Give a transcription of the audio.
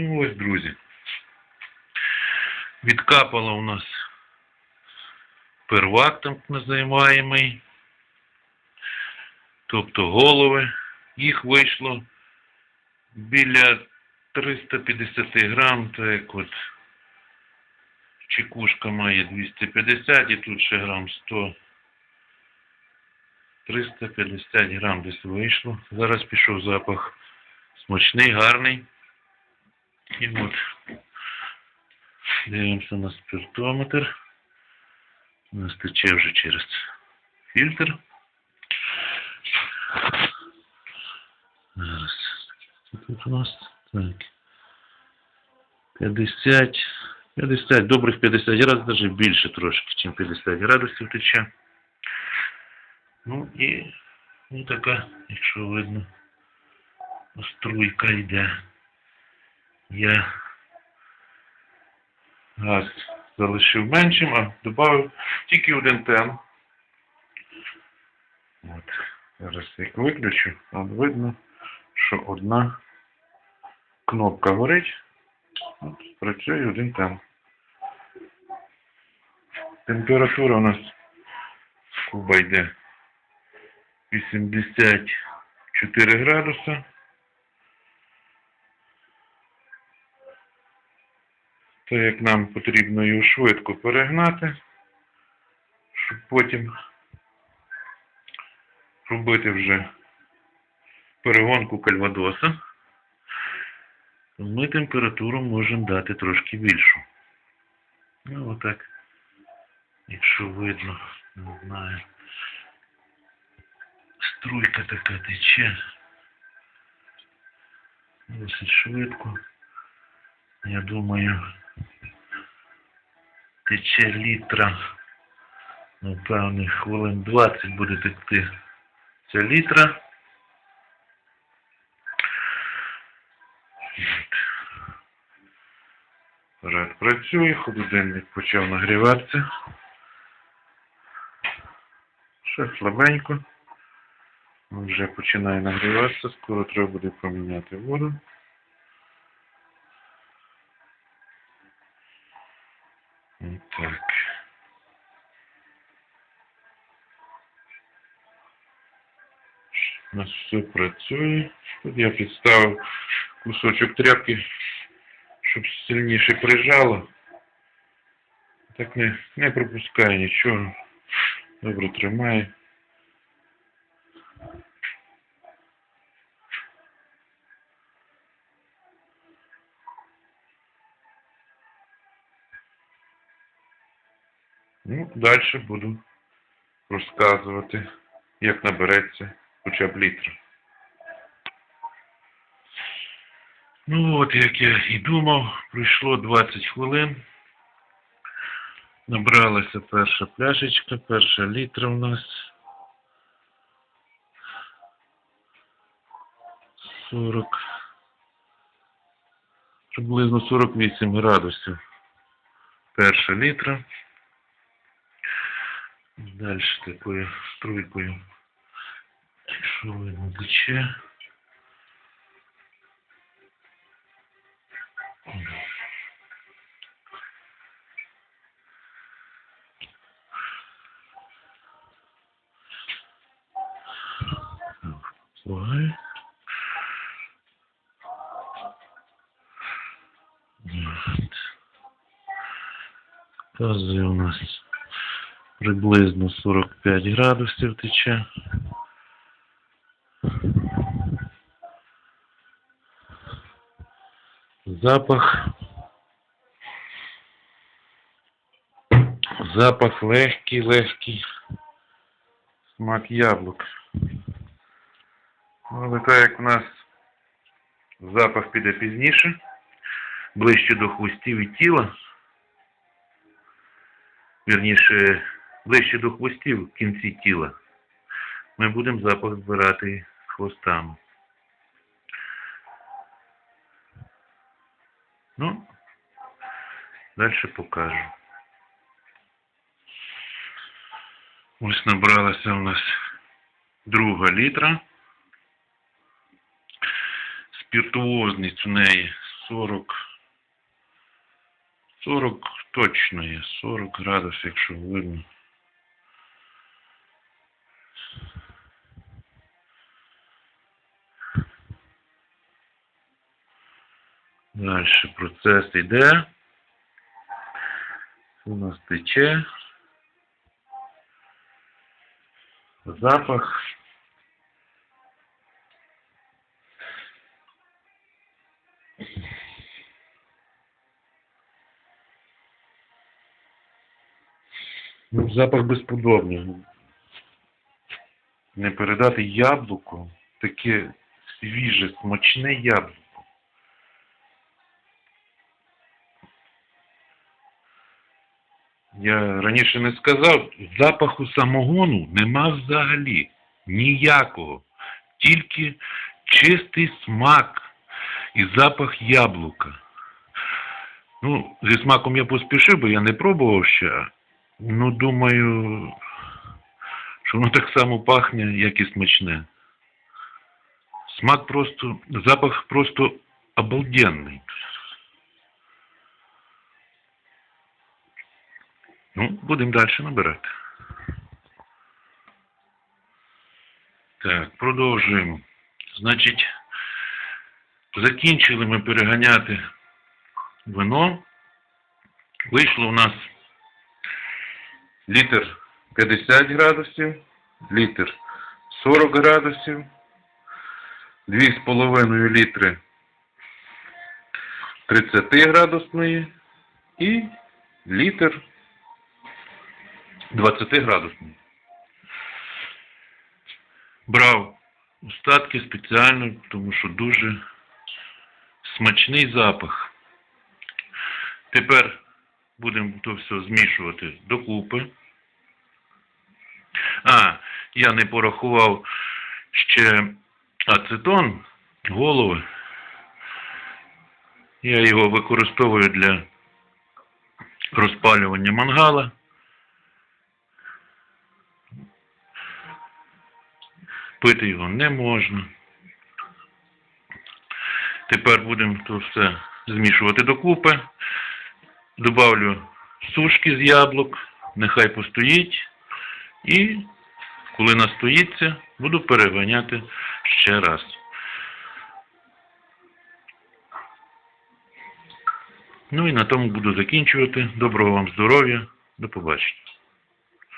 Ну ось, друзі. Відкапало у нас первак так називаємий. Тобто голови. Їх вийшло біля 350 грам, так от чекушка має 250 і тут ще грам 100. 350 грам десь вийшло. Зараз пішов запах смачний, гарний. І от дивимося на спиртометр. У нас тече вже через фільтр. Зараз. Тут у нас? Так. 50. 50, добрих 50 градусів, навіть більше трошки, ніж 50 градусів тече. Ну і ну, така, якщо видно, струйка йде. Я газ залишив меншим, а додав тільки один тен. От. Зараз як виключу, от видно, що одна кнопка горить. От, працює один тен. Температура у нас куба йде 84 градуса. То як нам потрібно його швидко перегнати, щоб потім робити вже перегонку кальвадоса, то ми температуру можемо дати трошки більшу. Ну отак, якщо видно, не знаю. Струйка така тече. Досить швидко. Я думаю, тече літра. Напевне, хвилин 20 буде текти ця літра. Апарат працює, холодильник почав нагріватися. Ще слабенько. Вже починає нагріватися, скоро треба буде поміняти воду. І Так. У нас все працює. Тут я підставив кусочок тряпки, щоб сильніше прижало. Так не, не пропускає нічого. Добре тримає. Ну, далі буду розказувати, як набереться хоча б літр. Ну от, як я і думав, пройшло 20 хвилин. Набралася перша пляшечка, перша літра у нас. 40. Приблизно 48 градусів. Перша літра. Далі такою струйкою. Якщо видно тече. Слухай. От. Показує у нас приблизно 45 градусів тече. Запах. Запах легкий, легкий. Смак яблук. Ну, Але так як у нас запах піде пізніше, ближче до хвостів і тіла, вірніше, ближче до хвостів в кінці тіла, ми будемо запах збирати хвостами. Ну, далі покажу. Ось набралася у нас друга літра. Спіртуозність у неї 40. 40 точно є. 40 градусів, якщо видно. Дальше процес йде. У нас тече. Запах. Ну, запах безподобний. Не передати яблуко, таке свіже, смачне яблуко. Я раніше не сказав, запаху самогону нема взагалі. Ніякого. Тільки чистий смак і запах яблука. Ну, зі смаком я поспішив, бо я не пробував ще. Ну, думаю, що воно так само пахне, як і смачне. Смак просто, запах просто обалденний. Ну, будемо далі набирати. Так, продовжуємо. Значить, закінчили ми переганяти вино. Вийшло у нас літр 50 градусів, літр 40 градусів, 2,5 літри 30 градусної і літр 20 градусний. Брав остатки спеціально, тому що дуже смачний запах. Тепер будемо то все змішувати докупи. А, я не порахував ще ацетон, голови. Я його використовую для розпалювання мангала. Пити його не можна. Тепер будемо то все змішувати докупи. Добавлю сушки з яблук, нехай постоїть. І коли настоїться, буду переганяти ще раз. Ну і на тому буду закінчувати. Доброго вам здоров'я. До побачення.